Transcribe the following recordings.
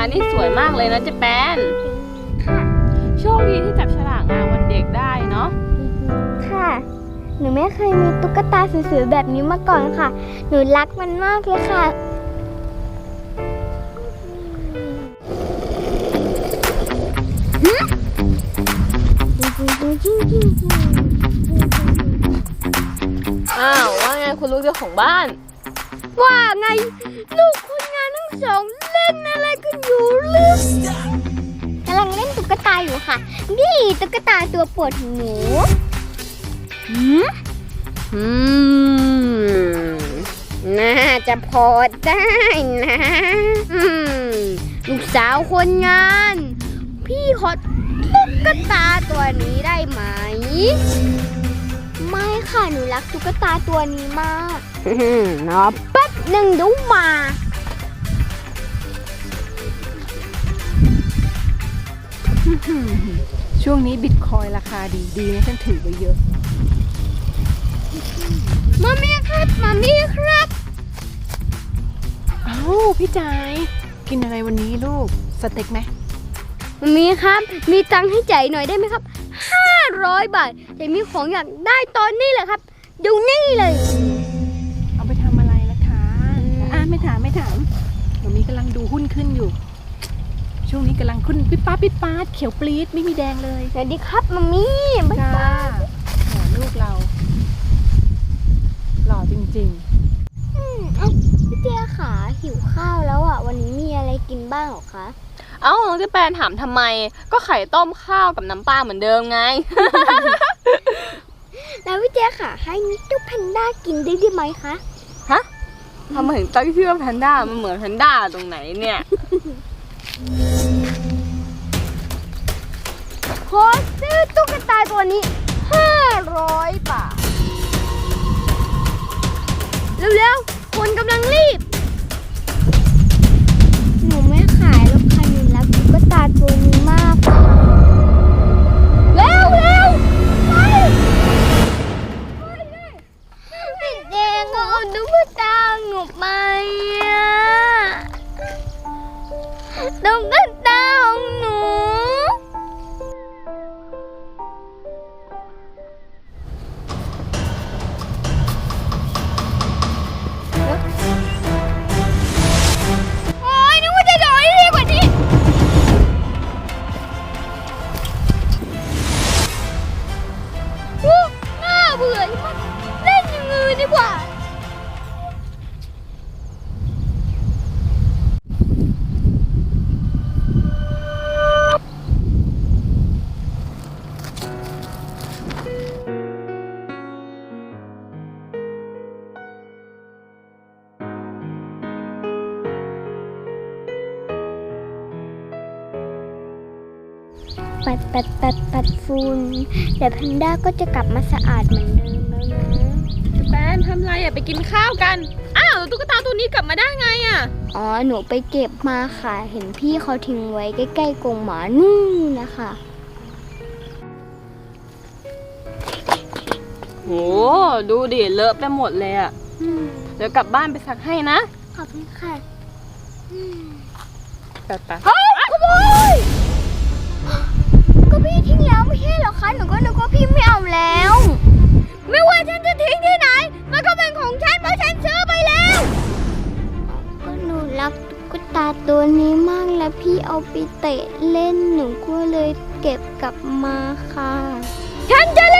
านี่สวยมากเลยนะเจ๊แปนค่ะ โชคดีที่จับฉลากงานวันเด็กได้เนาะ ค่ะ หนูไม่เคยมีตุ๊กตาสวยๆแบบนี้มาก่อนค่ะ หนูรักมันมากเลยค่ะ อ้าว ว่าไงคุณลูกเจ้าของบ้าน ว่าไงลูก คนงานทั้งสองเล่นอะไรกันอยู่ลืมกำลังเล่นตุ๊กตาอยู่ค่ะ นี่ตุ๊กตาตัวโปรดของหนูอืมอืมน่าจะพอได้นะอืมลูกสาวคนงาน พี่ขอตุ๊กตาตัวนี้ได้ไหม ไม่ค่ะ หนูรักตุ๊กตาตัวนี้มากอืมรอแป๊บหนึ่งเดูมา ช่วงนี้บิตคอยน์ราคาดีดีนะฉันถือไว้เยอะมามี่ครับมามี่ครับ เอ้าพี่จายกินอะไรวันนี้ลูก สเต็กไหมมามี่ครับ มีตังค์ให้จ่ายหน่อยได้ไหมครับ500บาทแต่มีของอยากได้ตอนนี้แหละครับดูนี่เลย เอาไปทำอะไรล่ะคะอะไม่ถามไม่ถามเดี๋ยวมีกำลังดูหุ้นขึ้นอยู่ ช่วงนี้กำลังขึ้นปิ๊ดป้าดปิ๊ดป้าดเขียวปลีดไม่มีแดงเลยสวัสดีครับมามี่บ๊ายจ้าบายหอลูกเรา หล่อจริงอืมเอ้าพี่เตี้ยขาหิวข้าวแล้วอะ วันนี้มีอะไรกินบ้างเหรอคะเอ้าน้องเจ๊แปนถามทำไม ก็ไข่ต้มข้าวกับน้ำปลาเหมือนเดิมไง แล้วพี่เตี้ยขาให้เจ้าแพนด้ากินได้ด้วยไหมคะฮะทำไมถึงตั้งชื่อว่าแพนด้ามันเหมือนแพนด้าตรงไหนเนี่ย ขอซื้อตุ๊กตาตัวนี้ 500 บาท เร็วๆ คนกำลังรีบ หนูไม่ขายแล้วค่ะหนูรักตุ๊กตาตัวนี้มาก ปัดปัดปัดปัดฝุ่นเดี๋ยวแพนด้าก็จะกลับมาสะอาดเหมือนเดิมแล้วนะเจ๊แปนทำไรอะไปกินข้าวกัน อ้าวตุ๊กตาตัวนี้กลับมาได้ไงอะ อ๋อหนูไปเก็บมาค่ะ เห็นพี่เขาทิ้งไว้ใกล้ๆกรงหมานู่นนะคะโหดูดิเลอะไปหมดเลยอะเดี๋ยวกลับบ้านไปซักให้นะ ขอบคุณค่ะไปไปเฮ้ยขโมย ก็พี่ทิ้งแล้วไม่ใช่เหรอคะ หนูก็นึกว่าพี่ไม่เอาแล้ว ไม่ว่าฉันจะทิ้งที่ไหน มันก็เป็นของฉันเพราะฉันซื้อไปแล้ว ก็หนูรักตุ๊กตาตัวนี้มากแล้วพี่เอาไปเตะเล่นหนูก็เลยเก็บกลับมาค่ะ ฉันจะเล่นยังไงมัน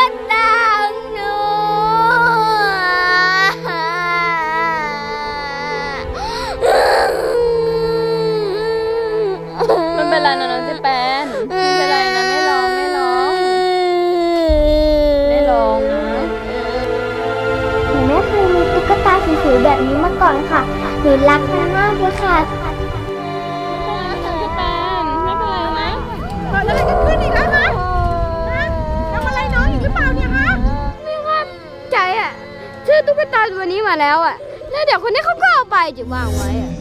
กระตังหนูไม่เป็นไรนะน้องเจแปนไม่เป็นไรนะไม่ร้องไม่ร้อง ไม่ร้องนะ หนูไม่เคยมีตุ๊กตาสวยๆแบบนี้มาก่อนค่ะ หนูรักมันมากเลยค่ะ มาแล้วอะแล้วเดี๋ยวคนนี้เขาก็เอาไปจะวางไว้อะ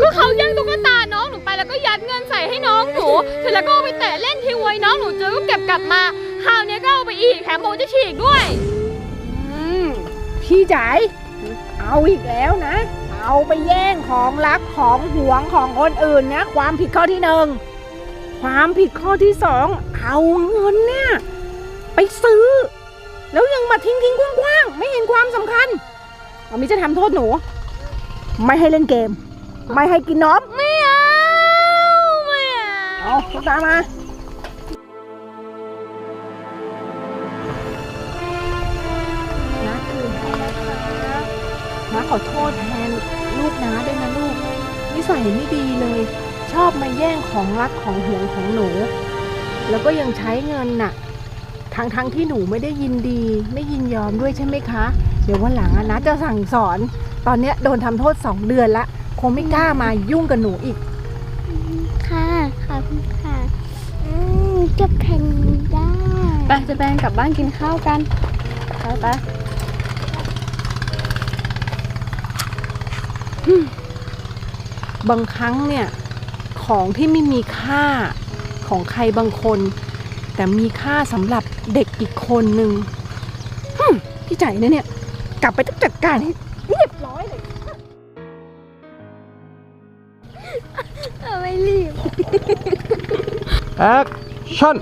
ก็เขาแย่งตุ๊กตาน้องหนูไปแล้วก็ยัดเงินใส่ให้น้องหนูเสร็จแล้วก็เอาไปแตะเล่นทิ้งไว้น้องหนูเจอก็เก็บกลับมาคราวนี้ก็เอาไปอีกแถมบอกจะฉีกด้วย อืมพี่จ๋ายเอาอีกแล้วนะ เอาไปแย่งของรักของหวงของคนอื่นนะ ความผิดข้อที่หนึ่งความผิดข้อที่สองเอาเงินเนี่ย ไปซื้อ แล้วยังมาทิ้งทิ้งกว้างๆไม่เห็นความสำคัญ เอามิจะทำโทษหนู ไม่ให้เล่นเกม ไม่ให้กินนมไม่เอาไม่เอาเอาตุ๊กตามาน้าคืนให้นะคะน้าขอโทษแทนลูกน้าด้วยนะลูก นิสัยไม่ดีเลย ชอบมาแย่งของรักของหวงของหนู แล้วก็ยังใช้เงินน่ะทั้งทั้งๆที่หนูไม่ได้ยินดี ไม่ยินยอมด้วยใช่ไหมคะ เดี๋ยววันหลังอะนะจะสั่งสอน ตอนเนี้ยโดนทำโทษสองเดือนละ คงไม่กล้ามายุ่งกับหนูอีก ค่ะ ขอบคุณค่ะอืมจะแข่งได้ ไปจะแบงกลับบ้านกินข้าวกันไปไปบางครั้งเนี่ย ของที่ไม่มีค่าของใครบางคน แต่มีค่าสำหรับเด็กอีกคนหนึ่งฮึ่มพี่ใจนะเนี่ย กลับไปต้องจัดการให้เรียบร้อยเลยเอาไม่รีบ แอคชั่น